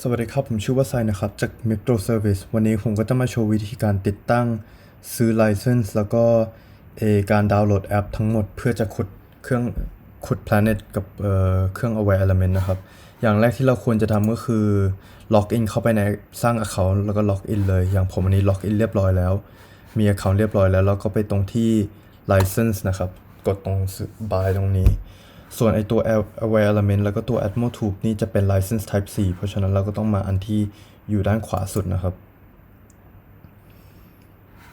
สวัสดีครับ ผมชื่อว่าไซนะครับ จาก Metro Service วันนี้ผมก็จะมาโชว์วิธีการติดตั้งซื้อ license แล้วก็เอการดาวน์โหลดแอปทั้งหมดเพื่อจะขุดเครื่องขุด Planet กับเเครื่อง Aware Element นะครับ อย่างแรกที่เราควรจะทำก็คือล็อกอินเข้าไปในสร้าง Account แล้วก็ล็อกอินเลย อย่างผมอันนี้ล็อกอินเรียบร้อยแล้ว มี Account เรียบร้อยแล้ว แล้วก็ไปตรงที่ license นะครับ กดตรง buy ตรงนี้ ส่วนไอตัว aware element แล้วก็ตัว atmo tube นี่จะเป็น license type C เพราะฉะนั้นเราก็ต้องมาอันที่อยู่ด้านขวาสุดนะครับ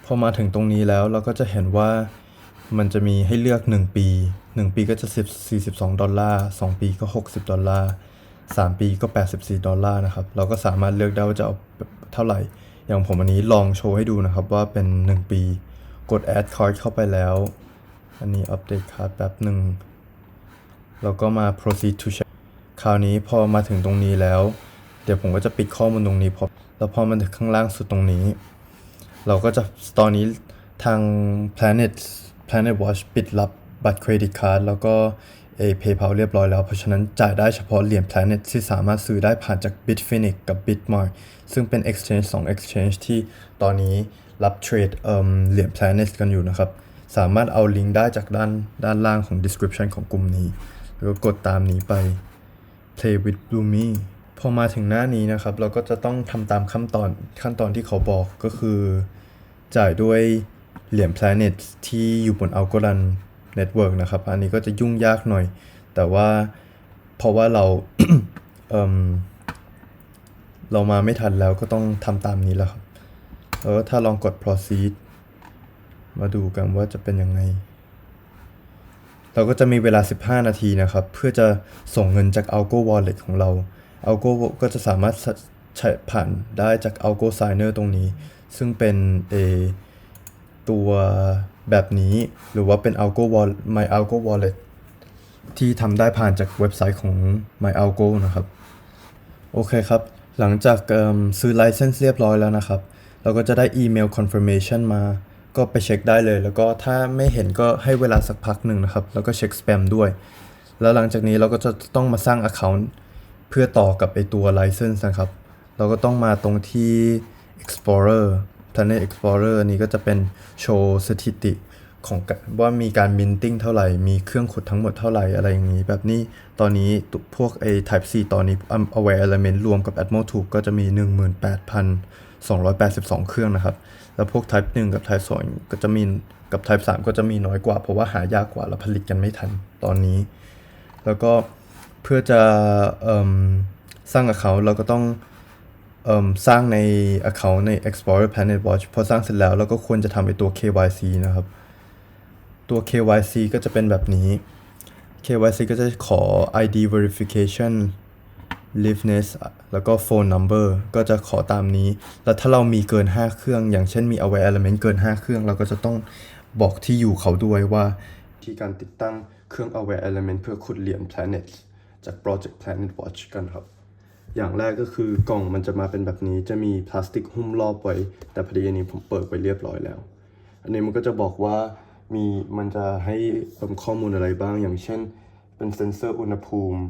พอมาถึงตรงนี้แล้วเราก็จะเห็นว่ามันจะมีให้เลือก 1 ปี 1 ปีก็จะ10 42 ดอลลาร์ 2 ปีก็ 60 ดอลลาร์ 3 ปีก็ 84 ดอลลาร์นะครับ เราก็สามารถเลือกได้ว่าจะเอาเท่าไหร่ อย่างผมอันนี้ลองโชว์ให้ดูนะครับว่าเป็น 1 ปี กด add card เข้าไปแล้ว อันนี้ update card แป๊บหนึ่ง แล้วก็มา proceed to check คราวนี้พอมาถึงตรงนี้แล้ว เดี๋ยวผมก็จะปิดข้อมูลตรงนี้พอแล้วพอมันถึงข้างล่างสุดตรงนี้ เราก็จะตอนนี้ทาง Planet Planet Watch ปิดรับบัตรเครดิตการ์ดแล้วก็เอ PayPal เรียบร้อยแล้ว เพราะฉะนั้นจ่ายได้เฉพาะเหรียญ Planet ที่สามารถซื้อได้ผ่านจาก Bitfinex กับ Bitmart ซึ่งเป็น exchange 2 exchange ที่ตอนนี้รับเทรดเอ่อเหรียญ Planet กันอยู่นะครับ สามารถเอาลิงก์ได้จากด้านด้านล่างของ description ของกลุ่มนี้ แล้วก็กดตามนี้ไป play with Bloomy พอมาถึงหน้านี้นะครับ เราก็จะต้องทำตามขั้นตอนขั้นตอนที่เขาบอกก็คือ จ่ายด้วยเหรียญ Planet ที่อยู่บน Algorand Network นะครับ อันนี้ก็จะยุ่งยากหน่อย แต่ว่าเพราะว่าเราเเรามาไม่ทันแล้วก็ต้องทำตามนี้แล้วครับแล้วถ้าลองกด proceed มาดูกันว่าจะเป็นยังไง เราก็จะมีเวลา 15 นาทีนะครับ เพื่อจะส่งเงินจาก Algo Wallet ของเรา Algo ก็จะสามารถใช้ผ่านได้จาก Algo Signer ตรงนี้ ซึ่งเป็นเอตัวแบบนี้หรือว่าเป็น Algo Wallet My Algo Wallet ที่ทำได้ผ่านจากเว็บไซต์ของ My Algo นะครับ โอเคครับ หลังจากซื้อ license เรียบร้อยแล้วนะครับ เราก็จะได้อีเมล confirmation มา ก็ไปเช็คได้เลย แล้วก็ถ้าไม่เห็นก็ให้เวลาสักพักหนึ่งนะครับ แล้วก็เช็ค spam ด้วย แล้วหลังจากนี้เราก็จะต้องมาสร้าง account เพื่อต่อกับไอตัว license นะครับ เราก็ต้องมาตรงที่ explorer planet explorer นี้ก็จะเป็นโชว์สถิติของว่ามีการ minting เท่าไหร่ มีเครื่องขุดทั้งหมดเท่าไหร่ อะไรอย่างนี้ แบบนี้ตอนนี้พวกไอ type C ตอนนี้ aware element รวมกับ atmo tube ก็จะมี 282 เครื่องนะครับ แล้วพวก type 1 กับ type 2 ก็จะมีกับ type 3 ก็จะมีน้อยกว่า เพราะว่าหายากกว่า แล้วผลิตกันไม่ทันตอนนี้ แล้วก็เพื่อจะอสร้าง account เราก็ต้องอสร้างใน account ใน Explorer Planet Watch พอสร้างเสร็จแล้วเราก็ควรจะทำไอตัว KYC นะครับ ตัว KYC ก็จะเป็นแบบนี้ KYC ก็จะขอ ID verification liveness แล้วก็ phone number ก็จะขอตามนี้ แล้วถ้าเรามีเกิน 5 เครื่อง อย่างเช่นมี aware element เกิน 5 เครื่อง เราก็จะต้องบอกที่อยู่เขาด้วยว่า ที่การติดตั้งเครื่อง aware element เพื่อขุดเหรียญ planet จาก project planet watch กันครับ อย่างแรกก็คือกล่องมันจะมาเป็นแบบนี้ จะมีพลาสติกหุ้มรอบไว้ แต่พอดีอันนี้ผมเปิดไปเรียบร้อยแล้ว อันนี้มันก็จะบอกว่ามีมันจะให้ข้อมูลอะไรบ้าง อย่างเช่น เป็นเซ็นเซอร์อุณหภูมิ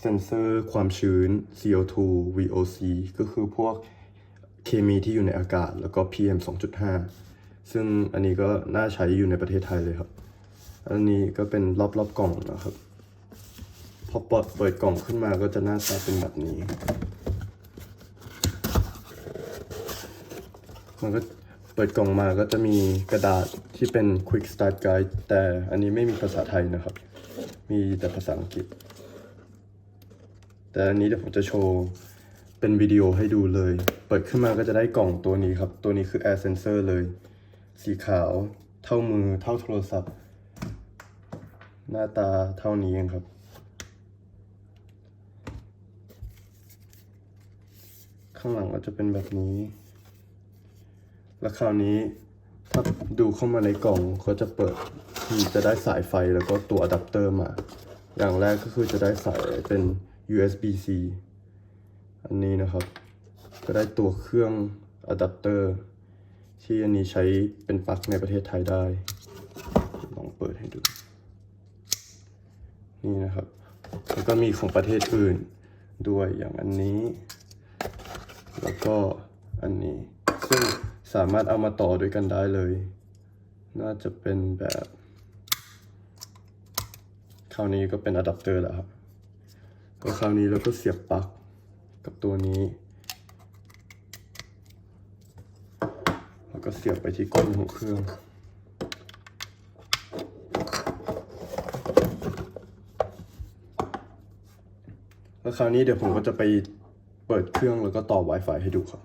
เซนเซอร์ความชื้น CO2 VOC ก็คือพวกเคมีที่อยู่ในอากาศแล้วก็ PM 2.5 ซึ่งอันนี้ก็น่าใช้อยู่ในประเทศไทยเลยครับ อันนี้ก็เป็นรอบๆกล่องนะครับ พอเปิดเปิดกล่องขึ้นมาก็จะหน้าตาเป็นแบบนี้ มันก็เปิดกล่องมาก็จะมีกระดาษที่เป็น Quick Start Guide แต่อันนี้ไม่มีภาษาไทยนะครับ มีแต่ภาษาอังกฤษ แต่อันนี้เดี๋ยวผมจะโชว์เป็นวิดีโอให้ดูเลย เปิดขึ้นมาก็จะได้กล่องตัวนี้ครับ ตัวนี้คือ Air Sensor เลย สีขาว เท่ามือ เท่าโทรศัพท์ หน้าตาเท่านี้เองครับ ข้างหลังก็จะเป็นแบบนี้ แล้วคราวนี้ถ้าดูเข้ามาในกล่องเขาจะเปิดจะได้สายไฟแล้วก็ตัวอะแดปเตอร์มา อย่างแรกก็คือจะได้สายเป็น USB-C อันนี้นะครับ ก็ได้ตัวเครื่องอะแดปเตอร์ที่อันนี้ใช้เป็นปลั๊กในประเทศไทยได้ ลองเปิดให้ดู นี่นะครับ แล้วก็มีของประเทศอื่นด้วยอย่างอันนี้ แล้วก็อันนี้ ซึ่งสามารถเอามาต่อด้วยกันได้เลย น่าจะเป็นแบบ คราวนี้ก็เป็นอะแดปเตอร์แล้วครับ แล้วคราวนี้เราก็เสียบปลั๊กกับตัวนี้แล้วก็เสียบไปที่ก้นของเครื่องแล้วคราวนี้เดี๋ยวผมก็จะไปเปิดเครื่องแล้วก็ต่อ Wi-Fi ให้ดูครับ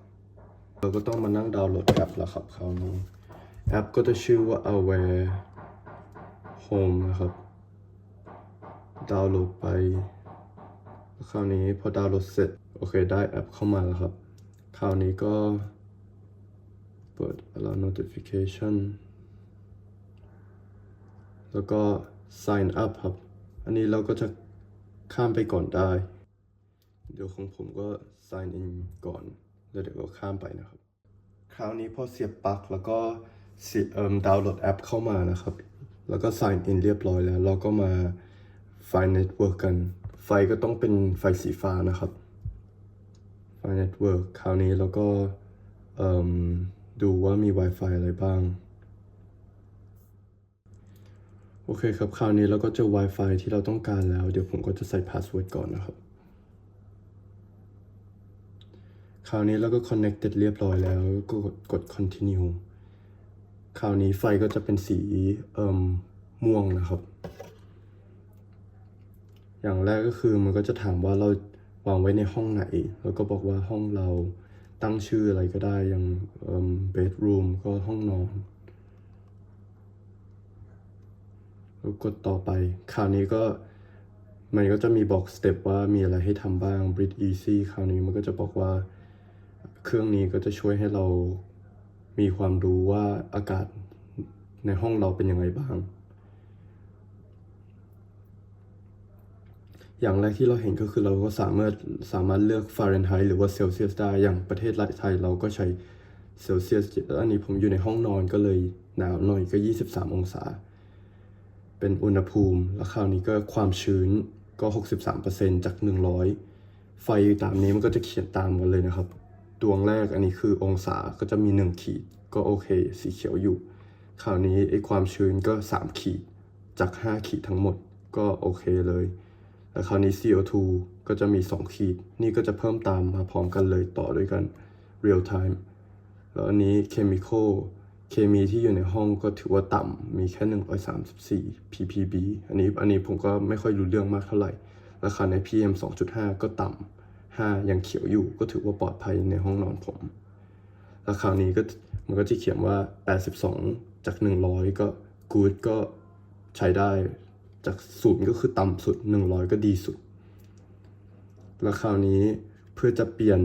เราก็ต้องมานั่งดาวน์โหลดแอปแล้วครับคราวนี้แอปก็จะชื่อว่า Aware Home นะครับ ดาวน์โหลดไป คราวนี้พอดาวน์โหลดเสร็จ โอเคได้แอปเข้ามาแล้วครับ คราวนี้ก็ เปิด allow notification แล้วก็ sign up ครับ อันนี้เราก็จะข้ามไปก่อนได้ เดี๋ยวของผมก็ sign in ก่อน แล้วเดี๋ยวก็ข้ามไปนะครับ คราวนี้พอเสียบปลั๊กแล้วก็เอ่มดาวน์โหลดแอปเข้ามานะครับ แล้วก็ sign in เรียบร้อยแล้ว เราก็มาไฟ network กัน ไฟก็ต้องเป็นไฟสีฟ้านะครับ ไฟ network คราวนี้เราก็ดูว่ามี Wi-Fi อะไรบ้าง โอเคครับ คราวนี้เราก็เจอ Wi-Fi ที่เราต้องการแล้ว เดี๋ยวผมก็จะใส่ password ก่อนนะครับ คราวนี้เราก็ connected เรียบร้อยแล้ว ก็กดกด continue คราวนี้ไฟก็จะเป็นสีม่วงนะครับ อย่างแรกก็คือมันก็จะถามว่าเราวางไว้ในห้องไหน แล้วก็บอกว่าห้องเราตั้งชื่ออะไรก็ได้อย่างเอ่ม bedroom ก็ห้องนอนแล้วกดต่อไป คราวนี้ก็มันก็จะมีบอกสเต็ปว่ามีอะไรให้ทำบ้าง breathe easy คราวนี้มันก็จะบอกว่า เครื่องนี้ก็จะช่วยให้เรามีความรู้ว่าอากาศในห้องเราเป็นยังไงบ้าง อย่างแรกที่เราเห็นก็คือเราก็สามารถสามารถเลือกฟาเรนไฮต์หรือว่าเซลเซียสได้ อย่างประเทศไทยเราก็ใช้เซลเซียส อันนี้ผมอยู่ในห้องนอนก็เลยหนาวหน่อยก็ 23 องศา เป็นอุณหภูมิ แล้วคราวนี้ก็ความชื้นก็ 63%จาก 100 ไฟตามนี้มันก็จะเขียนตามกันเลยนะครับ ดวงแรกอันนี้คือองศาก็จะมี 1 ขีด ก็โอเค สีเขียวอยู่ คราวนี้ไอ้ความชื้นก็ 3 ขีด จาก 5 ขีดทั้งหมด ก็โอเคเลย แล้วคราวนี้ CO2 ก็จะมี 2 ขีด นี่ก็จะเพิ่มตามมาพร้อมกันเลยต่อด้วยกัน real time แล้วอันนี้ chemical เคมีที่อยู่ในห้องก็ถือว่าต่ำ มีแค่ 134 ppb อันนี้อันนี้ผมก็ไม่ค่อยรู้เรื่องมากเท่าไหร่ ราคาใน PM 2.5 ก็ต่ำ 5 ยังเขียวอยู่ก็ถือว่าปลอดภัยในห้องนอนผม ราคราวนี้ก็มันก็จะเขียนว่า 82 จาก 100 ก็ good ก็ใช้ได้ จากศูนย์ก็คือต่ำสุด 100 ก็ดีสุด แล้วคราวนี้เพื่อจะเปลี่ยน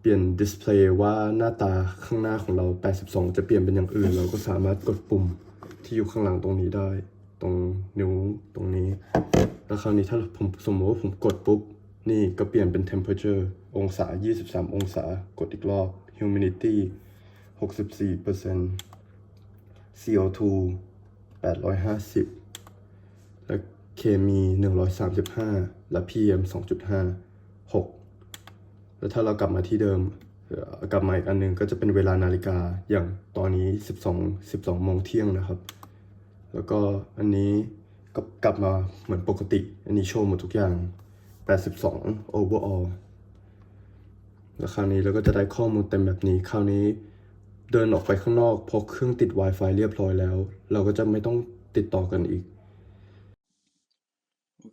เปลี่ยนดิสเพลย์ว่าหน้าตาข้างหน้าของเรา 82 จะเปลี่ยนเป็นอย่างอื่น เราก็สามารถกดปุ่มที่อยู่ข้างหลังตรงนี้ได้ ตรงนิ้วตรงนี้ แล้วคราวนี้ถ้าผมสมมติว่าผมกดปุ๊บ นี่ก็เปลี่ยนเป็น temperature องศา 23 องศากดอีกรอบ humidity 64% CO2 850และ เคมี 135 และ PM 2.5 6 แล้วถ้าเรากลับมาที่เดิม กลับมาอีกอันหนึงก็จะเป็นเวลานาฬิกาอย่างตอนนี้ 12 12โมงเที่ยงนะครับ แล้วก็อันนี้ก็กลับมาเหมือนปกติ อันนี้โชว์หมดทุกอย่าง 82 overall แล้วคราวนี้เราก็จะได้ข้อมูลเต็มแบบนี้ คราวนี้เดินออกไปข้างนอกพอเครื่องติด Wi-Fi เรียบร้อยแล้ว เราก็จะไม่ต้องติดต่อกันอีก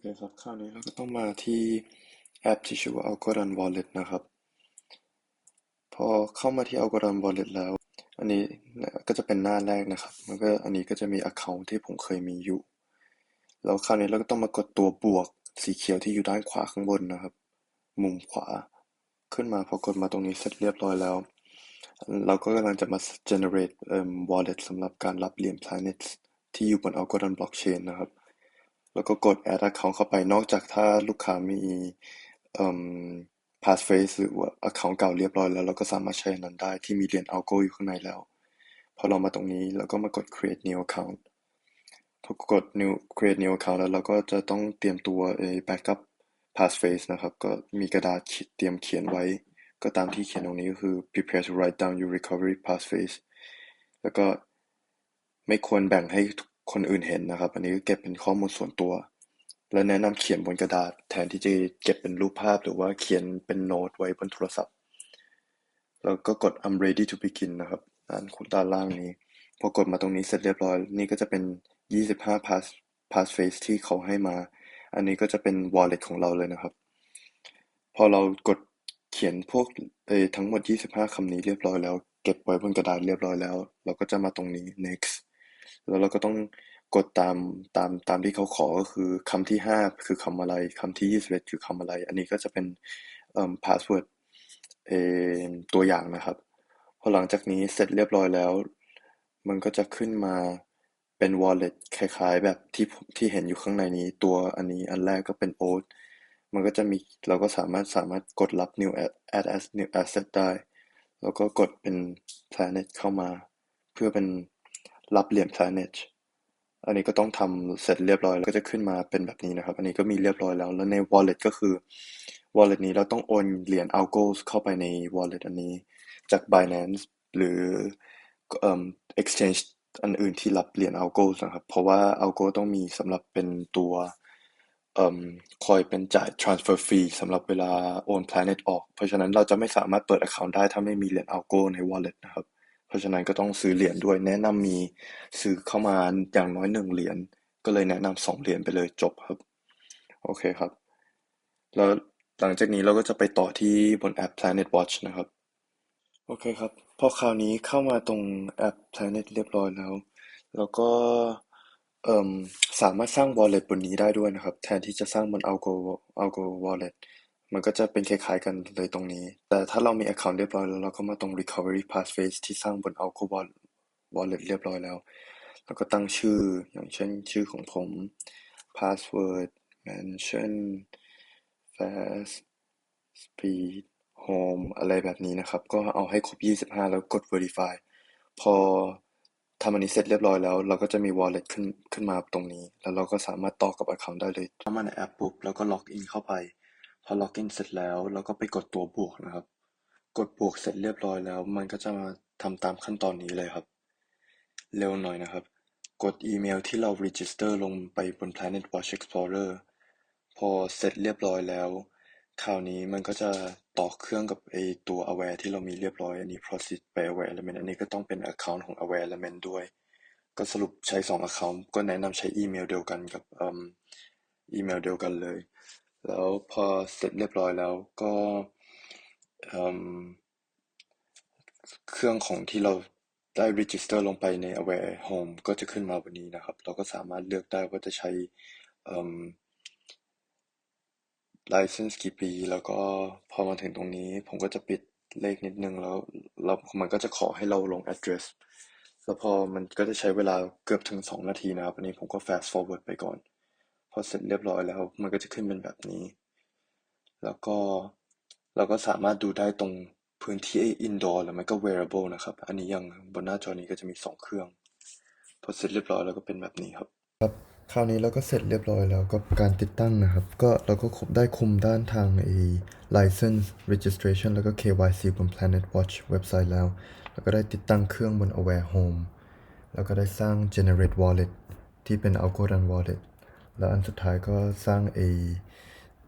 เคครับคราวนี้เราก็ต้องมาที่แอปที่ชื่อว่า Algorand Wallet นะครับ พอเข้ามาที่ Algorand Wallet แล้ว อันนี้ก็จะเป็นหน้าแรกนะครับ มันก็อันนี้ก็จะมี Account ที่ผมเคยมีอยู่ แล้วคราวนี้เราก็ต้องมากดตัวบวกสีเขียวที่อยู่ด้านขวาข้างบนนะครับ มุมขวาขึ้นมาพอกดมาตรงนี้เสร็จเรียบร้อยแล้ว เราก็กำลังจะมา generate เอ่อ wallet สำหรับการรับเหรียญ planets ที่อยู่บน Algorand blockchain นะครับ แล้วก็กด add account เข้าไป นอกจากถ้าลูกค้ามี เอ่อ passphrase หรือว่า account เก่าเรียบร้อยแล้ว เราก็สามารถใช้อันนั้นได้ที่มีเหรียญ algo อยู่ข้างในแล้ว พอเรามาตรงนี้เราก็มากด create new account พอกด new create new account แล้วเราก็จะต้องเตรียมตัวไอ้ backup passphrase นะครับ ก็มีกระดาษเขียนเตรียมเขียนไว้ ก็ตามที่เขียนตรงนี้ก็คือ prepare to write down your recovery passphrase แล้วก็ไม่ควรแบ่งให้ คนอื่นเห็นนะครับ อันนี้เก็บเป็นข้อมูลส่วนตัว และแนะนำเขียนบนกระดาษ แทนที่จะเก็บเป็นรูปภาพหรือว่าเขียนเป็นโน้ตไว้บนโทรศัพท์ แล้วก็กด I'm ready to begin นะครับด้านด้านล่างนี้ พอกดมาตรงนี้เสร็จเรียบร้อย นี่ก็จะเป็น 25 pass passphrase ที่เขาให้มา อันนี้ก็จะเป็น wallet ของเราเลยนะครับ พอเรากดเขียนพวกเออทั้งหมด 25 คำนี้เรียบร้อยแล้ว เก็บไว้บนกระดาษเรียบร้อยแล้ว เราก็จะมาตรงนี้ next แล้วเราก็ต้องกดตามตามตามที่เขาขอก็คือคำที่ 5 คือคำอะไรคำที่ 21 คือคำอะไร อันนี้ก็จะเป็นเอ่อ password เอตัวอย่างนะครับ พอหลังจากนี้เสร็จเรียบร้อยแล้ว มันก็จะขึ้นมาเป็น wallet คล้ายๆ แบบที่ที่เห็นอยู่ข้างในนี้ ตัวอันนี้อันแรกก็เป็น oat มันก็จะมีเราก็สามารถสามารถกดรับ new Ad add as new asset ได้ แล้วก็กดเป็น planet เข้ามา เพื่อเป็น รับเหรียญ planet อันนี้ก็ต้องทำเสร็จเรียบร้อยแล้วก็จะขึ้นมาเป็นแบบนี้นะครับ อันนี้ก็มีเรียบร้อยแล้ว แล้วใน wallet ก็คือ wallet นี้เราต้องโอนเหรียญ algos เข้าไปใน wallet อันนี้จาก Binance หรือเอ่อ exchange อันอื่นที่รับเหรียญ algos นะครับ เพราะว่า algo ต้องมีสำหรับเป็นตัวเอ่อคอยเป็นจ่าย transfer fee สำหรับเวลาโอน planet ออก เพราะฉะนั้นเราจะไม่สามารถเปิด account ได้ถ้าไม่มีเหรียญ algo ใน wallet นะครับ เพราะฉะนั้นก็ต้องซื้อเหรียญด้วย แนะนำมีซื้อเข้ามาอย่างน้อยหนึ่งเหรียญ ก็เลยแนะนำสองเหรียญไปเลยจบครับ โอเคครับ แล้วหลังจากนี้เราก็จะไปต่อที่บนแอป Planet Watch นะครับ โอเคครับ พอคราวนี้เข้ามาตรงแอป Planet เรียบร้อยแล้ว แล้วก็เอ่มสามารถสร้าง wallet บนนี้ได้ด้วยนะครับ แทนที่จะสร้างบน Algo Algo Wallet มันก็จะเป็นคล้าย ๆ กันเลยตรงนี้ แต่ถ้าเรามี account เรียบร้อยแล้ว เราก็มาตรง recovery passphrase ที่สร้างบน Algo Wall- Wallet เรียบร้อยแล้ว แล้วก็ตั้งชื่อ อย่างเช่นชื่อของผม password mention fast speed home อะไรแบบนี้นะครับ ก็เอาให้ครบ 25 แล้วกด verify พอทำอันนี้เสร็จเรียบร้อยแล้ว เราก็จะมี wallet ขึ้นขึ้นมาตรงนี้ แล้วเราก็สามารถต่อกับ account ได้เลยเข้ามาในแอปปุ๊บ แล้วก็ล็อกอินเข้าไป พอล็อกอินเสร็จแล้ว เราก็ไปกดตัวบวกนะครับ กดบวกเสร็จเรียบร้อยแล้ว มันก็จะมาทำตามขั้นตอนนี้เลยครับ เร็วหน่อยนะครับ กดอีเมลที่เรา register ลงไปบน Planet Watch Explorer พอเสร็จเรียบร้อยแล้ว คราวนี้มันก็จะต่อเครื่องกับไอตัว Aware ที่เรามีเรียบร้อย อันนี้ proceed ไป Aware Element อันนี้ก็ต้องเป็น account ของ Aware Element ด้วย ก็สรุปใช้สอง account ก็แนะนำใช้อีเมลเดียวกันกับอ่มอีเมลเดียวกันเลย แล้วพอเสร็จเรียบร้อยแล้วก็เเครื่องของที่เราได้ register ลงไปใน Aware Home ก็จะขึ้นมาวันนี้นะครับ เราก็สามารถเลือกได้ว่าจะใช้ license กี่ปี แล้วก็พอมาถึงตรงนี้ ผมก็จะปิดเลขนิดนึงแล้วแล้วมันก็จะขอให้เราลง address แล้วพอมันก็จะใช้เวลาเกือบถึงสองนาทีนะครับ อันนี้ผมก็ fast forward ไปก่อน พอเสร็จเรียบร้อยแล้ว มันก็จะขึ้นเป็นแบบนี้ แล้วก็เราก็สามารถดูได้ตรงพื้นที่ indoor หรือไม่ก็ wearable นะครับ อันนี้ยังบนหน้าจอนี้ก็จะมีสองเครื่อง พอเสร็จเรียบร้อยแล้วก็เป็นแบบนี้ครับ ครับ คราวนี้เราก็เสร็จเรียบร้อยแล้วกับการติดตั้งนะครับ ก็เราก็ครบได้คุมด้านทางไอ้ license registration แล้วก็ KYC บน Planet Watch เว็บไซต์แล้ว แล้วก็ได้ติดตั้งเครื่องบน Aware Home แล้วก็ได้สร้าง generate wallet ที่เป็น Algorand wallet แล้วอันสุดท้ายก็สร้างไอ้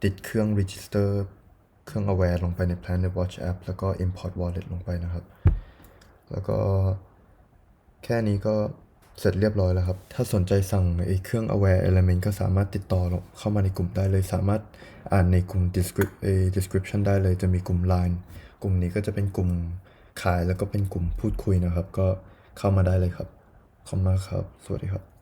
ติดเครื่อง register เครื่อง Aware ลงไปใน Planet Watch app แล้วก็ import wallet ลงไปนะครับ แล้วก็แค่นี้ก็เสร็จเรียบร้อยแล้วครับ ถ้าสนใจสั่งไอ้เครื่อง Aware Element ก็สามารถติดต่อเข้ามาในกลุ่มได้เลย สามารถอ่านในกลุ่ม descript description ได้เลย จะมีกลุ่ม Line กลุ่มนี้ก็จะเป็นกลุ่มขายแล้วก็เป็นกลุ่มพูดคุยนะครับ ก็เข้ามาได้เลยครับ ขอบคุณมากครับ สวัสดีครับ